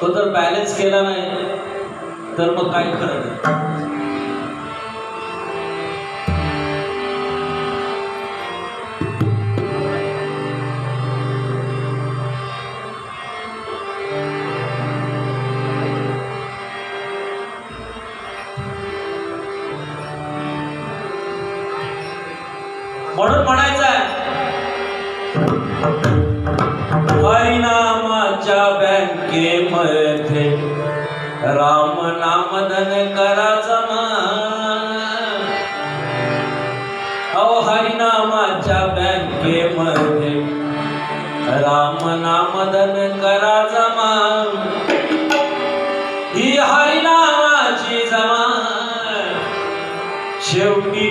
तो जर बॅलेन्स केला नाही तर मग काय करत म्हणून म्हणायचं आहे के मध्ये राम नामधन करा जमा. अहो हरिनामाच्या बँकेमध्ये राम नामधन करा जमा. ही हरिनामाची जमा. शेवटी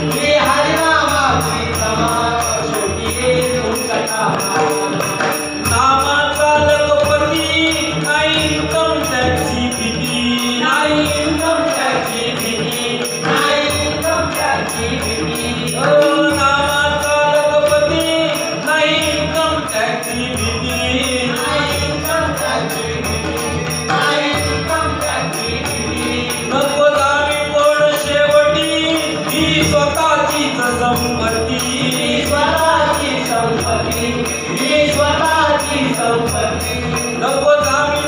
श्री हरिनामा श्री समा श्री ओम करता संपत्ती.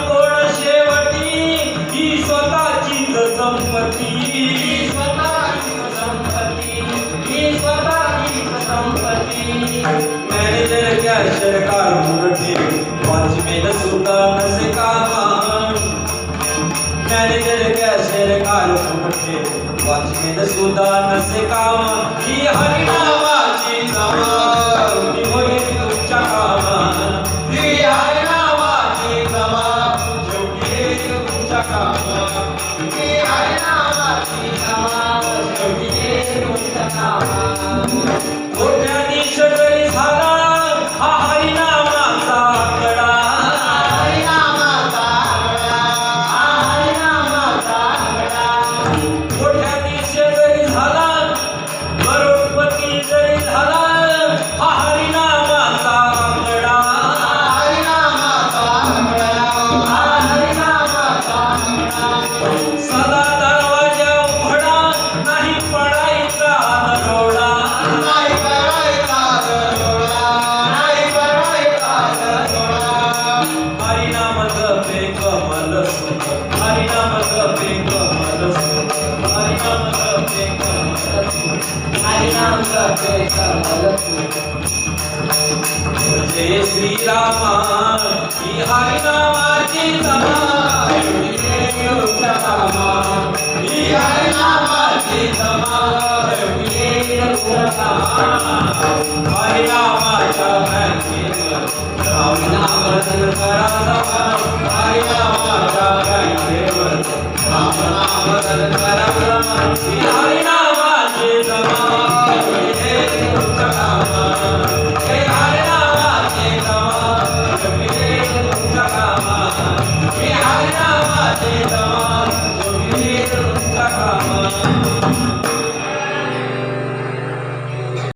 कोण शेवटी. ही स्वतःची संपत्ती. ही स्वतःचीच संपत्ती. मॅनेजर कॅशर काढून ठेव वॉचमेन सुद्धा नसे काम? मॅनेजर कॅशर काढून ठेव वॉचमेन सुद्धा नसे कामा? ही हरिनामाची जमा. Oh, yeah. हरिनाम जपे कमल सुख जय श्रीरामा ही हरिनामाची सभा ही हरिनामाची सभा हरिनामाच्या बँकेवर रामनामधन करा सभा हरिनामाच्या बँकेवर रामनामधन करा सभा ही हरि Rama, Hare Rama.